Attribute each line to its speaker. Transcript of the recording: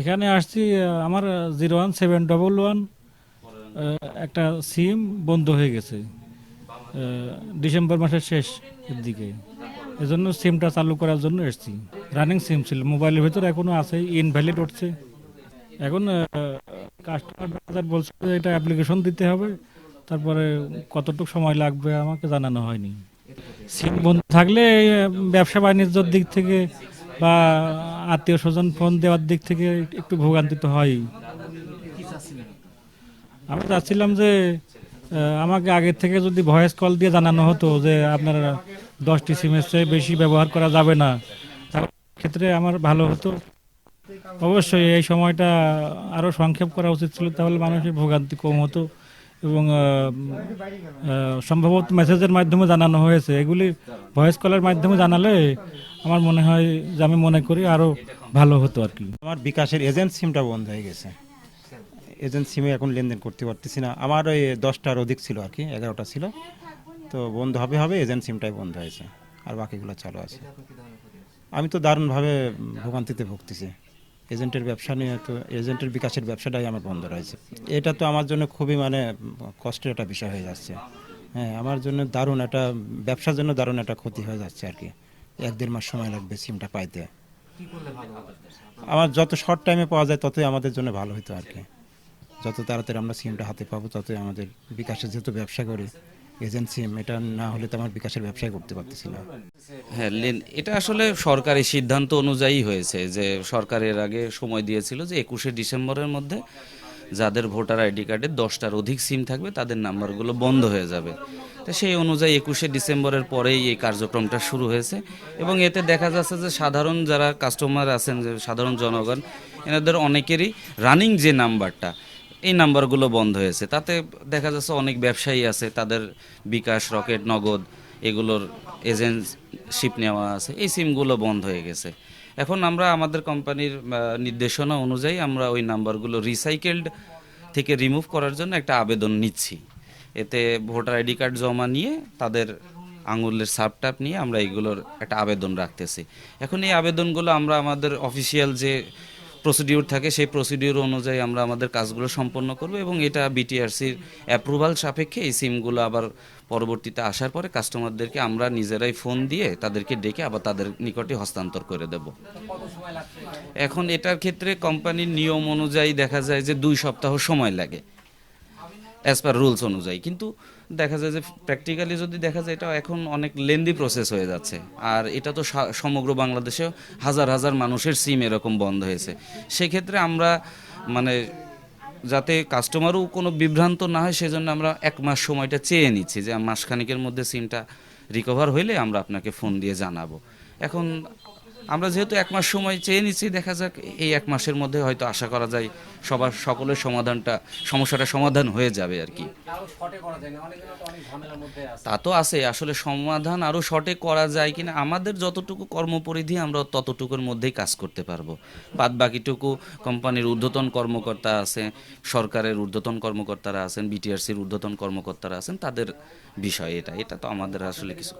Speaker 1: এখানে আসছি আমার zero one seven double one একটা সিম বন্ধ হয়ে গেছে ডিসেম্বর মাসের শেষ দিকে। এজন্য সিমটা চালু করার জন্য এসেছি। রানিং সিম ছিল, মোবাইলের ভিতরে এখনও আছে ইনভ্যালিড উঠছে। এখন কাস্টমার বলছে যে এটা অ্যাপ্লিকেশন দিতে হবে, তারপরে কতটুকু সময় লাগবে আমাকে জানানো হয়নি। সিম বন্ধ থাকলে ব্যবসা বাণিজ্যর দিক থেকে বা আত্মীয় স্বজন ফোন দেওয়ার দিক থেকে একটু ভোগান্তি তো হয়ই আমি চাচ্ছিলাম যে আমাকে আগের থেকে যদি ভয়েস কল দিয়ে জানানো হতো যে, আপনার দশটি সিমের চেয়ে বেশি ব্যবহার করা যাবে না, তাহলে ক্ষেত্রে আমার ভালো হতো। অবশ্যই এই সময়টা আরও সংক্ষেপ করা উচিত ছিল, তাহলে মানুষের ভোগান্তি কম হতো। এবং সম্ভবত মেসেজের মাধ্যমে জানানো হয়েছে। এগুলি ভয়েস কলের মাধ্যমে জানালে আমার মনে হয় যে আমি মনে করি আরও ভালো হতো আর কি।
Speaker 2: আমার বিকাশের এজেন্ট সিমটা বন্ধ হয়ে গেছে। এজেন্ট সিমে এখন লেনদেন করতে পারতেছি না। আমার ওই দশটার অধিক ছিল আর কি, এগারোটা ছিল। তো বন্ধ হবে হবে এজেন্ট সিমটাই বন্ধ হয়েছে। আর বাকিগুলো চালু আছে। আমি তো দারুণভাবে ভোগান্তিতে ভুগতেছি। এজেন্টের ব্যবসা নিয়ে তো এজেন্টের বিকাশের ব্যবসাটাই আমার বন্ধ রয়েছে। এটা তো আমার জন্য খুবই মানে কষ্টের একটা বিষয় হয়ে যাচ্ছে। হ্যাঁ আমার জন্য দারুণ একটা, ব্যবসার জন্য দারুণ একটা ক্ষতি হয়ে যাচ্ছে আর কি। এক দেড় মাস সময় লাগবে সিমটা পাইতে। আমার যত শর্ট টাইমে পাওয়া যায় ততই আমাদের জন্য ভালো হতো আর কি। যত তাড়াতাড়ি আমরা সিমটা হাতে পাবো ততই আমাদের বিকাশের যেহেতু ব্যবসা করি এজেন্ট সিম এটা না হলে তো আমার বিকাশের ব্যবসায় করতে পারতেছি না।
Speaker 3: হ্যাঁ এটা আসলে সরকারি সিদ্ধান্ত অনুযায়ী হয়েছে যে সরকারের আগে সময় দিয়েছিল যে একুশে ডিসেম্বরের মধ্যে যাদের ভোটার আইডি কার্ডে দশটার অধিক সিম থাকবে, তাদের নাম্বারগুলো বন্ধ হয়ে যাবে। তো সেই অনুযায়ী একুশে ডিসেম্বরের পরেই এই কার্যক্রমটা শুরু হয়েছে এবং এতে দেখা যাচ্ছে যে সাধারণ যারা কাস্টমার আছেন, যে সাধারণ জনগণ, এনাদের অনেকেরই রানিং যে নাম্বারটা এই নাম্বারগুলো বন্ধ হয়েছে। তাতে দেখা যাচ্ছে অনেক ব্যবসায়ী আছে, তাদের বিকাশ, রকেট, নগদ এগুলোর এজেন্টশিপ নেওয়া আছে, এই সিমগুলো বন্ধ হয়ে গেছে। এখন আমরা আমাদের কোম্পানির নির্দেশনা অনুযায়ী আমরা ওই নাম্বারগুলো রিসাইকেলড থেকে রিমুভ করার জন্য একটা আবেদন নিচ্ছি। এতে ভোটার আইডি কার্ড জমা নিয়ে তাদের আঙুলের সাপটাপ নিয়ে আমরা এগুলোর একটা আবেদন রাখতেছি। এখন এই আবেদনগুলো আমরা আমাদের অফিসিয়াল যে প্রসিডিউর থাকে, সেই প্রসিডিউর অনুযায়ী আমরা আমাদের কাজগুলো সম্পন্ন করব এবং এটা বিটিআরসির অ্যাপ্রুভাল সাপেক্ষে এই সিমগুলো আবার পরবর্তীতে আসার পরে কাস্টমারদেরকে আমরা নিজেরাই ফোন দিয়ে তাদেরকে ডেকে আবার তাদের নিকটে হস্তান্তর করে দেব। এখন এটার ক্ষেত্রে কোম্পানির নিয়ম অনুযায়ী দেখা যায় যে দুই সপ্তাহ সময় লাগে। অ্যাজ পার রুলস অনুযায়ী। কিন্তু দেখা যায় যে প্র্যাকটিক্যালি যদি দেখা যায় এটা এখন অনেক লেন্দি প্রসেস হয়ে যাচ্ছে। আর এটা তো সমগ্র বাংলাদেশে হাজার হাজার মানুষের সিম এরকম বন্ধ হয়েছে। সেক্ষেত্রে আমরা মানে যাতে কাস্টমারও কোনো বিভ্রান্ত না হয়, সেজন্য আমরা এক মাস সময়টা চেয়ে নিচ্ছি যে মাসখানেকের মধ্যে সিমটা রিকভার হইলে আমরা আপনাকে ফোন দিয়ে জানাব। এখন আমরা যেহেতু এক মাস সময় চেয়ে নিচ্ছি, দেখা যাক এই এক মাসের মধ্যে হয়তো আশা করা যায় সবার সকলের সমাধানটা, সমস্যাটা সমাধান হয়ে যাবে আর কি। তা তো আছে, আসলে সমাধান আরও শর্টে করা যায় কিনা, আমাদের যতটুকু কর্মপরিধি আমরা ততটুকুর মধ্যেই কাজ করতে পারব। বাদ বাকিটুকু কোম্পানির ঊর্ধ্বতন কর্মকর্তা আছে সরকারের ঊর্ধ্বতন কর্মকর্তারা আছেন বিটিআরসির ঊর্ধ্বতন কর্মকর্তারা আছেন, তাদের বিষয় এটা এটা তো আমাদের আসলে কিছু